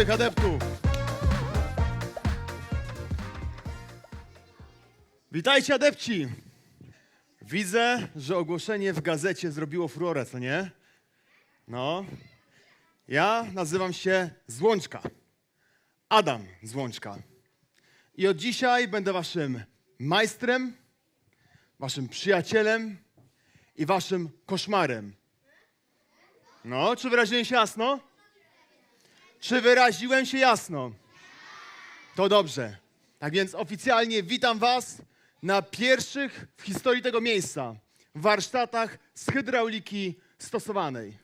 młodych adeptów. Witajcie adepci. Widzę, że ogłoszenie w gazecie zrobiło furorę, co nie? No. Ja nazywam się Złączka. Adam Złączka. I od dzisiaj będę waszym majstrem, waszym przyjacielem i waszym koszmarem. No, czy wyraziłem się jasno? Czy wyraziłem się jasno? To dobrze. Tak więc oficjalnie witam Was na pierwszych w historii tego miejsca warsztatach z hydrauliki stosowanej.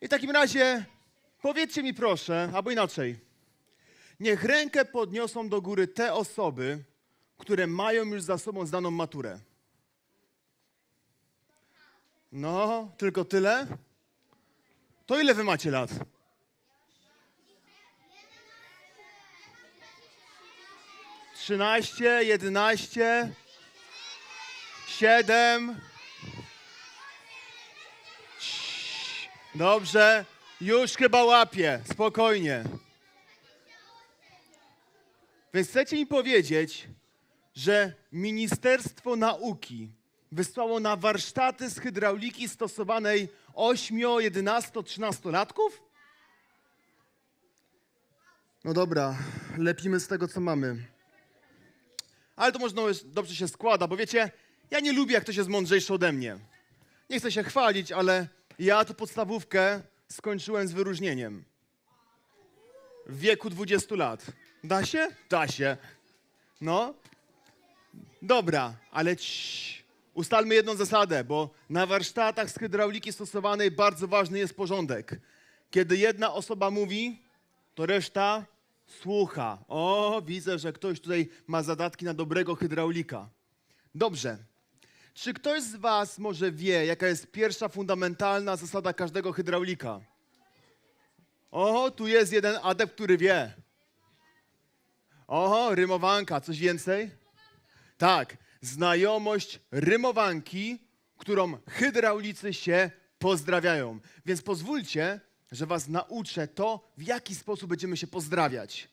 I w takim razie powiedzcie mi proszę, albo inaczej, niech rękę podniosą do góry te osoby, które mają już za sobą zdaną maturę. No, tylko tyle? To ile wy macie lat? Trzynaście, jedenaście, siedem. Cii. Dobrze, już chyba łapię, spokojnie. Więc chcecie mi powiedzieć, że Ministerstwo Nauki wysłało na warsztaty z hydrauliki stosowanej 8, 11, 13 latków? No dobra, lepimy z tego, co mamy. Ale to można dobrze się składa, bo wiecie, ja nie lubię, jak ktoś jest mądrzejszy ode mnie. Nie chcę się chwalić, ale ja tu podstawówkę skończyłem z wyróżnieniem. W wieku 20 lat. Da się? Da się. No. Dobra, ale cii, ustalmy jedną zasadę, bo na warsztatach z hydrauliki stosowanej bardzo ważny jest porządek. Kiedy jedna osoba mówi, to reszta słucha. O, widzę, że ktoś tutaj ma zadatki na dobrego hydraulika. Dobrze. Czy ktoś z Was może wie, jaka jest pierwsza fundamentalna zasada każdego hydraulika? O, tu jest jeden adept, który wie. Oho, rymowanka, coś więcej? Tak, znajomość rymowanki, którą hydraulicy się pozdrawiają. Więc pozwólcie, że was nauczę to, w jaki sposób będziemy się pozdrawiać.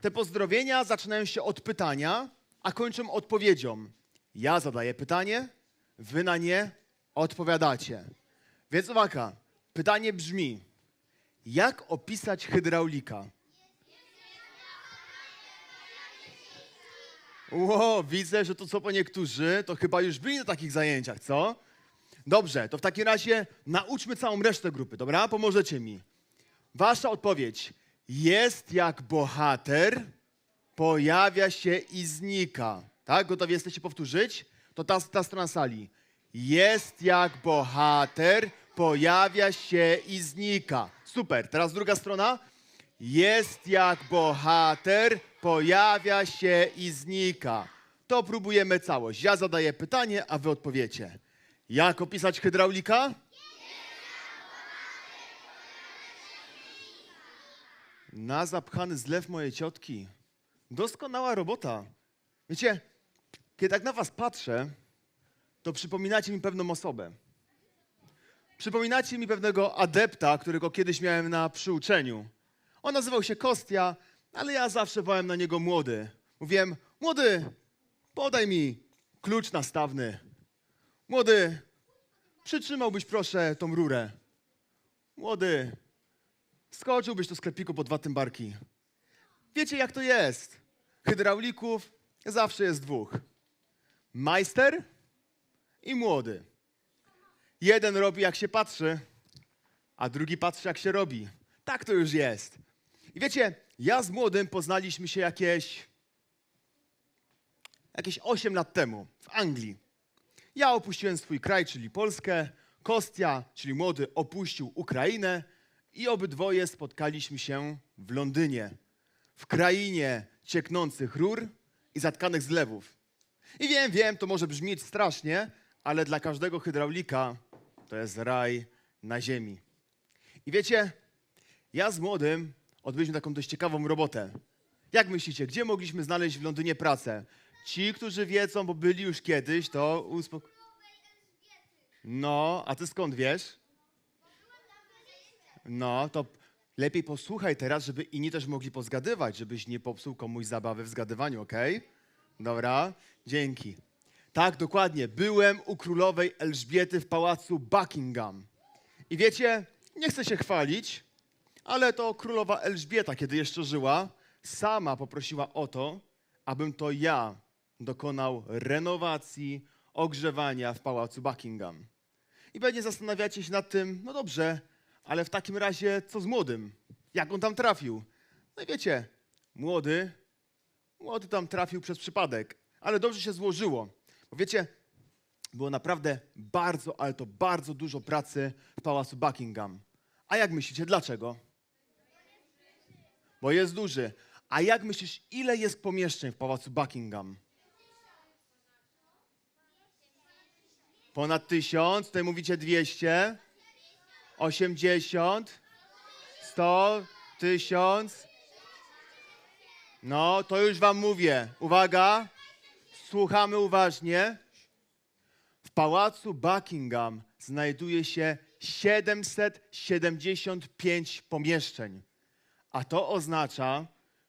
Te pozdrowienia zaczynają się od pytania, a kończą odpowiedzią. Ja zadaję pytanie, wy na nie odpowiadacie. Więc uwaga, pytanie brzmi: jak opisać hydraulika? Ło, widzę, że to co po niektórzy, to chyba już byli na takich zajęciach, co? Dobrze, to w takim razie nauczmy całą resztę grupy, dobra? Pomożecie mi. Wasza odpowiedź jest jak bohater, pojawia się i znika. Tak? Gotowi jesteście powtórzyć? To ta, ta strona sali. Jest jak bohater, pojawia się i znika. Super. Teraz druga strona. Jest jak bohater, pojawia się i znika. To próbujemy całość. Ja zadaję pytanie, a wy odpowiecie. Jak opisać hydraulika? Na zapchany zlew mojej ciotki. Doskonała robota. Wiecie, kiedy tak na was patrzę, to przypominacie mi pewną osobę. Przypominacie mi pewnego adepta, którego kiedyś miałem na przyuczeniu. On nazywał się Kostia, ale ja zawsze wołałem na niego młody. Mówiłem, młody, podaj mi klucz nastawny. Młody, przytrzymałbyś proszę tą rurę. Młody, skoczyłbyś do sklepiku po dwa tymbarki. Wiecie jak to jest? Hydraulików zawsze jest dwóch. Majster i młody. Jeden robi jak się patrzy, a drugi patrzy jak się robi. Tak to już jest. I wiecie, ja z młodym poznaliśmy się jakieś jakieś 8 lat temu w Anglii. Ja opuściłem swój kraj, czyli Polskę, Kostia, czyli młody, opuścił Ukrainę i obydwoje spotkaliśmy się w Londynie, w krainie cieknących rur i zatkanych zlewów. I wiem, wiem, to może brzmieć strasznie, ale dla każdego hydraulika to jest raj na ziemi. I wiecie, ja z młodym odbyliśmy taką dość ciekawą robotę. Jak myślicie, gdzie mogliśmy znaleźć w Londynie pracę? Ci, którzy wiedzą, bo byli już kiedyś, to uspok... No, a ty skąd wiesz? No, to lepiej posłuchaj teraz, żeby inni też mogli pozgadywać, żebyś nie popsuł komuś zabawy w zgadywaniu, okej? Dobra, dzięki. Tak, dokładnie. Byłem u królowej Elżbiety w pałacu Buckingham. I wiecie, nie chcę się chwalić, ale to królowa Elżbieta, kiedy jeszcze żyła, sama poprosiła o to, abym to ja dokonał renowacji, ogrzewania w pałacu Buckingham. I pewnie zastanawiacie się nad tym, no dobrze, ale w takim razie co z młodym? Jak on tam trafił? No i wiecie, młody, młody tam trafił przez przypadek, ale dobrze się złożyło. Bo wiecie, było naprawdę bardzo, ale to bardzo dużo pracy w pałacu Buckingham. A jak myślicie, dlaczego? Bo jest duży. A jak myślisz, ile jest pomieszczeń w pałacu Buckingham? Ponad tysiąc, tutaj mówicie dwieście, osiemdziesiąt, sto, tysiąc. No, to już wam mówię. Uwaga, słuchamy uważnie. W pałacu Buckingham znajduje się 775 pomieszczeń, a to oznacza,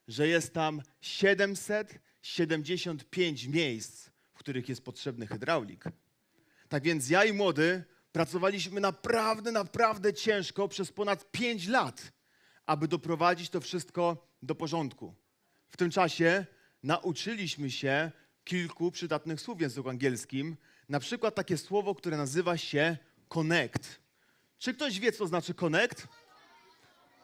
że jest tam 775 miejsc, w których jest potrzebny hydraulik. Tak więc ja i młody pracowaliśmy naprawdę, naprawdę ciężko przez ponad 5 lat, aby doprowadzić to wszystko do porządku. W tym czasie nauczyliśmy się kilku przydatnych słów w języku angielskim, na przykład takie słowo, które nazywa się connect. Czy ktoś wie, co znaczy connect?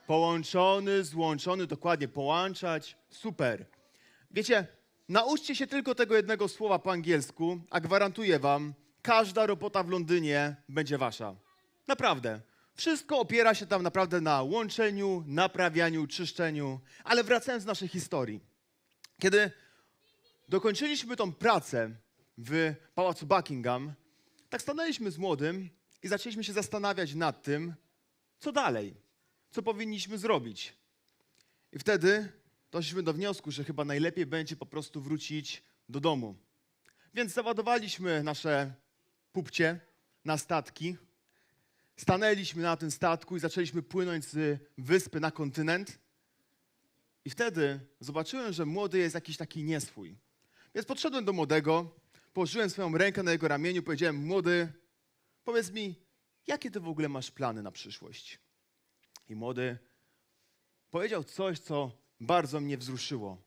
Połączony, złączony, dokładnie, połączać. Super. Wiecie, nauczcie się tylko tego jednego słowa po angielsku, a gwarantuję wam, każda robota w Londynie będzie wasza. Naprawdę. Wszystko opiera się tam naprawdę na łączeniu, naprawianiu, czyszczeniu. Ale wracając do naszej historii. Kiedy dokończyliśmy tą pracę w pałacu Buckingham, tak stanęliśmy z młodym i zaczęliśmy się zastanawiać nad tym, co dalej, co powinniśmy zrobić. I wtedy doszliśmy do wniosku, że chyba najlepiej będzie po prostu wrócić do domu. Więc załadowaliśmy nasze pupcie na statki, stanęliśmy na tym statku i zaczęliśmy płynąć z wyspy na kontynent. I wtedy zobaczyłem, że młody jest jakiś taki nieswój. Więc podszedłem do młodego, położyłem swoją rękę na jego ramieniu, powiedziałem: Młody, powiedz mi, jakie ty w ogóle masz plany na przyszłość? I młody powiedział coś, co bardzo mnie wzruszyło,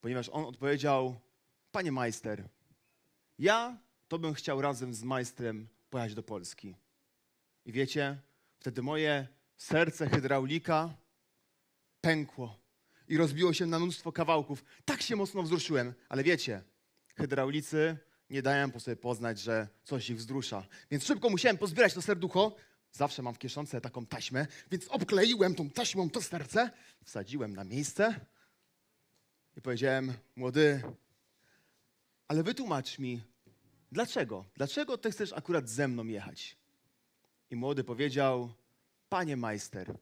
ponieważ on odpowiedział: Panie majster, ja to bym chciał razem z majstrem pojechać do Polski. I wiecie, wtedy moje serce hydraulika pękło i rozbiło się na mnóstwo kawałków. Tak się mocno wzruszyłem, ale wiecie, hydraulicy nie dają po sobie poznać, że coś ich wzrusza. Więc szybko musiałem pozbierać to serducho. Zawsze mam w kieszonce taką taśmę, więc obkleiłem tą taśmą to serce, wsadziłem na miejsce i powiedziałem, młody, ale wytłumacz mi, dlaczego? Dlaczego ty chcesz akurat ze mną jechać? I młody powiedział, panie majster,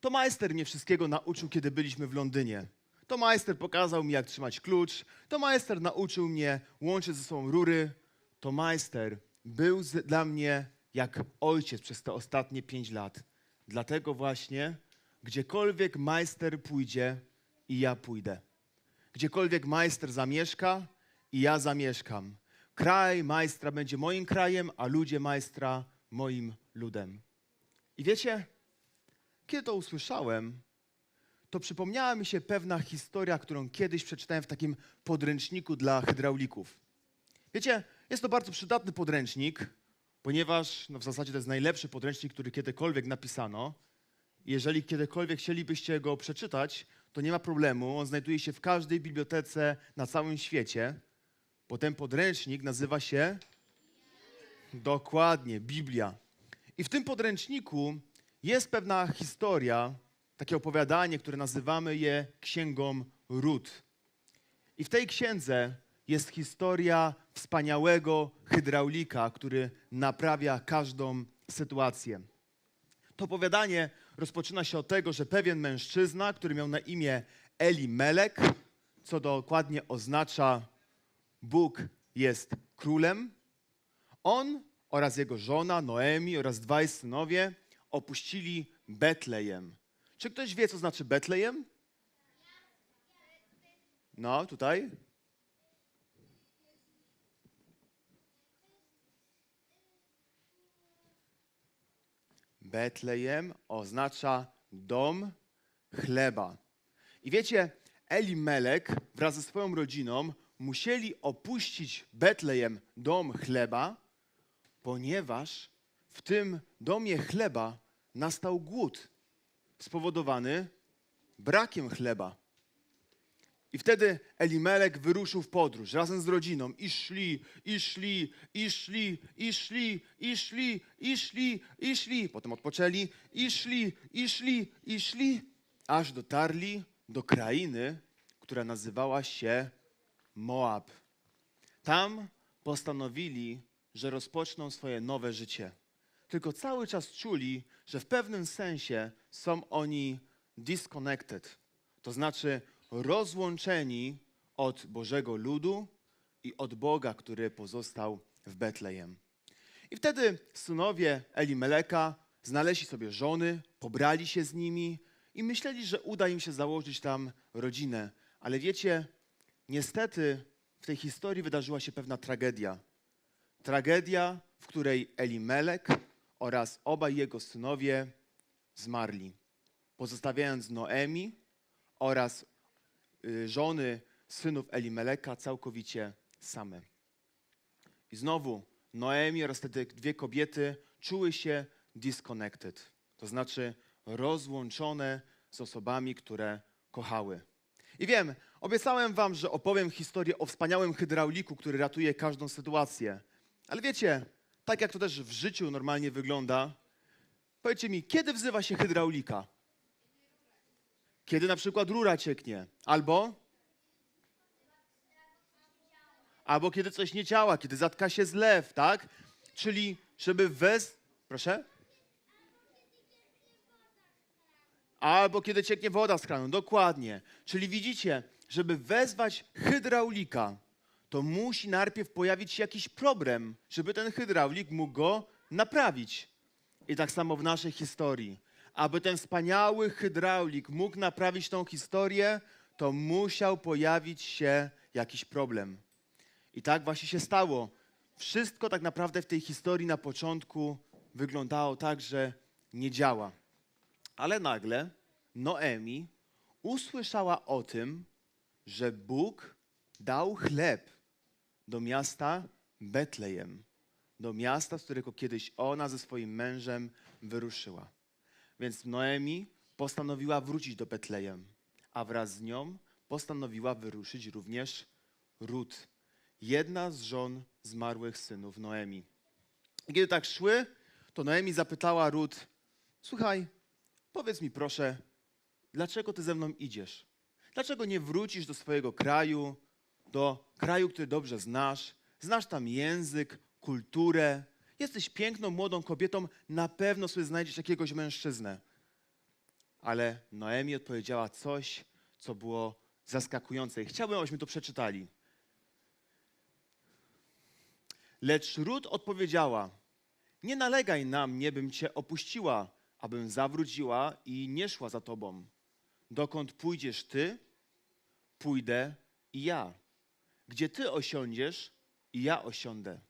to majster mnie wszystkiego nauczył, kiedy byliśmy w Londynie. To majster pokazał mi, jak trzymać klucz. To majster nauczył mnie łączyć ze sobą rury. To majster był dla mnie jak ojciec przez te ostatnie pięć lat. Dlatego właśnie, gdziekolwiek majster pójdzie, i ja pójdę. Gdziekolwiek majster zamieszka, i ja zamieszkam. Kraj majstra będzie moim krajem, a ludzie majstra moim ludem. I wiecie, kiedy to usłyszałem, to przypomniała mi się pewna historia, którą kiedyś przeczytałem w takim podręczniku dla hydraulików. Wiecie, jest to bardzo przydatny podręcznik, ponieważ no w zasadzie to jest najlepszy podręcznik, który kiedykolwiek napisano. Jeżeli kiedykolwiek chcielibyście go przeczytać, to nie ma problemu. On znajduje się w każdej bibliotece na całym świecie, bo ten podręcznik nazywa się dokładnie Biblia. I w tym podręczniku jest pewna historia, takie opowiadanie, które nazywamy je Księgą Ród. I w tej księdze jest historia wspaniałego hydraulika, który naprawia każdą sytuację. To opowiadanie rozpoczyna się od tego, że pewien mężczyzna, który miał na imię Eli Melek, co dokładnie oznacza Bóg jest królem, on oraz jego żona Noemi oraz dwaj synowie opuścili Betlejem, Czy ktoś wie, co znaczy Betlejem? No, tutaj. Betlejem oznacza dom chleba. I wiecie, Elimelek wraz ze swoją rodziną musieli opuścić Betlejem dom chleba, ponieważ w tym domie chleba nastał głód spowodowany brakiem chleba. I wtedy Elimelek wyruszył w podróż razem z rodziną i szli, i szli, i szli, i szli, i szli, i szli, i szli. Potem odpoczęli i szli, i szli, i szli, aż dotarli do krainy, która nazywała się Moab. Tam postanowili, że rozpoczną swoje nowe życie. Tylko cały czas czuli, że w pewnym sensie są oni disconnected, to znaczy rozłączeni od Bożego ludu i od Boga, który pozostał w Betlejem. I wtedy synowie Elimeleka znaleźli sobie żony, pobrali się z nimi i myśleli, że uda im się założyć tam rodzinę. Ale wiecie, niestety w tej historii wydarzyła się pewna tragedia. Tragedia, w której Elimelek oraz obaj jego synowie zmarli, pozostawiając Noemi oraz y, żony synów Elimeleka całkowicie same. I znowu Noemi oraz te dwie kobiety czuły się disconnected, to znaczy rozłączone z osobami, które kochały. I wiem, obiecałem wam, że opowiem historię o wspaniałym hydrauliku, który ratuje każdą sytuację. Ale wiecie, tak jak to też w życiu normalnie wygląda, powiedzcie mi, kiedy wzywa się hydraulika? Kiedy na przykład rura cieknie, albo albo kiedy coś nie działa, kiedy zatka się zlew, tak? Czyli żeby wez... Proszę? Albo kiedy cieknie woda z kranu, dokładnie. Czyli widzicie, żeby wezwać hydraulika, to musi najpierw pojawić się jakiś problem, żeby ten hydraulik mógł go naprawić. I tak samo w naszej historii. Aby ten wspaniały hydraulik mógł naprawić tą historię, to musiał pojawić się jakiś problem. I tak właśnie się stało. Wszystko tak naprawdę w tej historii na początku wyglądało tak, że nie działa. Ale nagle Noemi usłyszała o tym, że Bóg dał chleb do miasta Betlejem, do miasta, z którego kiedyś ona ze swoim mężem wyruszyła. Więc Noemi postanowiła wrócić do Betlejem, a wraz z nią postanowiła wyruszyć również Rut, jedna z żon zmarłych synów Noemi. I kiedy tak szły, to Noemi zapytała Rut: Słuchaj, powiedz mi proszę, dlaczego ty ze mną idziesz? Dlaczego nie wrócisz do swojego kraju, do kraju, który dobrze znasz? Znasz tam język, kulturę. Jesteś piękną, młodą kobietą, na pewno sobie znajdziesz jakiegoś mężczyznę. Ale Noemi odpowiedziała coś, co było zaskakujące. I chciałbym, abyśmy to przeczytali. Lecz Rut odpowiedziała: Nie nalegaj na mnie, bym cię opuściła, abym zawróciła i nie szła za tobą. Dokąd pójdziesz ty, pójdę i ja. Gdzie ty osiądziesz, i ja osiądę.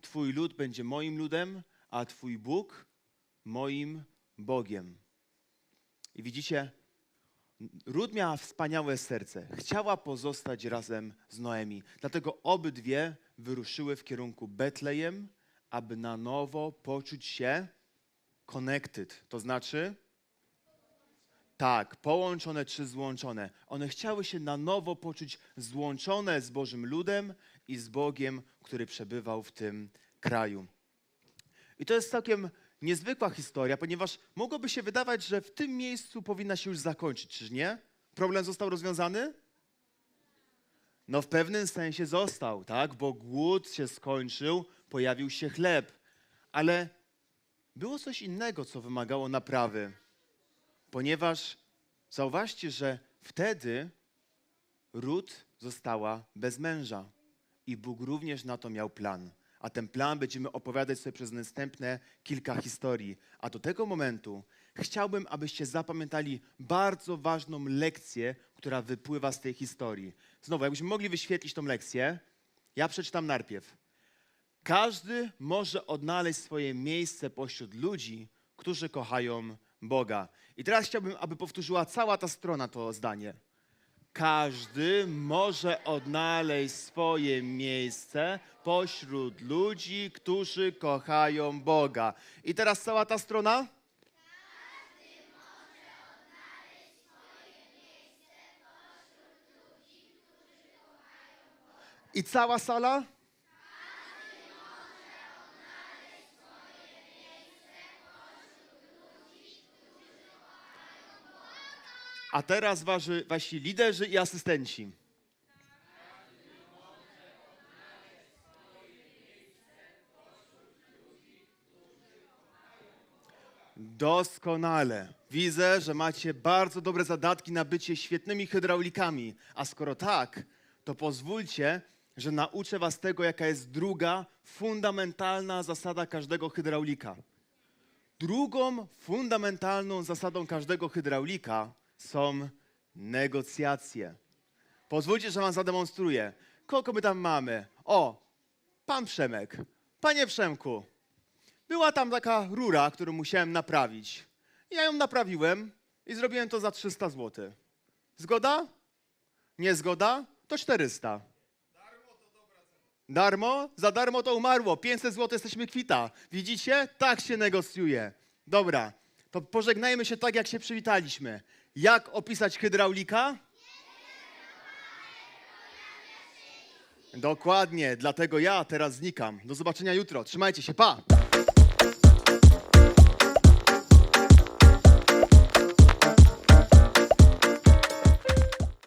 Twój lud będzie moim ludem, a Twój Bóg moim Bogiem. I widzicie, Rut miała wspaniałe serce. Chciała pozostać razem z Noemi. Dlatego obydwie wyruszyły w kierunku Betlejem, aby na nowo poczuć się connected. To znaczy, tak, połączone czy złączone. One chciały się na nowo poczuć złączone z Bożym ludem i z Bogiem, który przebywał w tym kraju. I to jest całkiem niezwykła historia, ponieważ mogłoby się wydawać, że w tym miejscu powinna się już zakończyć, czyż nie? Problem został rozwiązany? No w pewnym sensie został, tak? Bo głód się skończył, pojawił się chleb. Ale było coś innego, co wymagało naprawy. Ponieważ zauważcie, że wtedy Rut została bez męża. I Bóg również na to miał plan. A ten plan będziemy opowiadać sobie przez następne kilka historii. A do tego momentu chciałbym, abyście zapamiętali bardzo ważną lekcję, która wypływa z tej historii. Znowu, jakbyśmy mogli wyświetlić tą lekcję, ja przeczytam najpierw. Każdy może odnaleźć swoje miejsce pośród ludzi, którzy kochają Boga. I teraz chciałbym, aby powtórzyła cała ta strona to zdanie. Każdy może odnaleźć swoje miejsce pośród ludzi, którzy kochają Boga. I teraz cała ta strona? I cała sala? A teraz waszy, wasi liderzy i asystenci. Doskonale. Widzę, że macie bardzo dobre zadatki na bycie świetnymi hydraulikami. A skoro tak, to pozwólcie, że nauczę was tego, jaka jest druga, fundamentalna zasada każdego hydraulika. Drugą fundamentalną zasadą każdego hydraulika są negocjacje. Pozwólcie, że wam zademonstruję. Kogo my tam mamy? O, pan Przemek. Panie Przemku, była tam taka rura, którą musiałem naprawić. Ja ją naprawiłem i zrobiłem to za 300 zł. Zgoda? Nie zgoda? To 400. Darmo? Za darmo to umarło. 500 zł jesteśmy kwita. Widzicie? Tak się negocjuje. Dobra, to pożegnajmy się tak, jak się przywitaliśmy. Jak opisać hydraulika? Dokładnie, dlatego ja teraz znikam. Do zobaczenia jutro. Trzymajcie się, pa!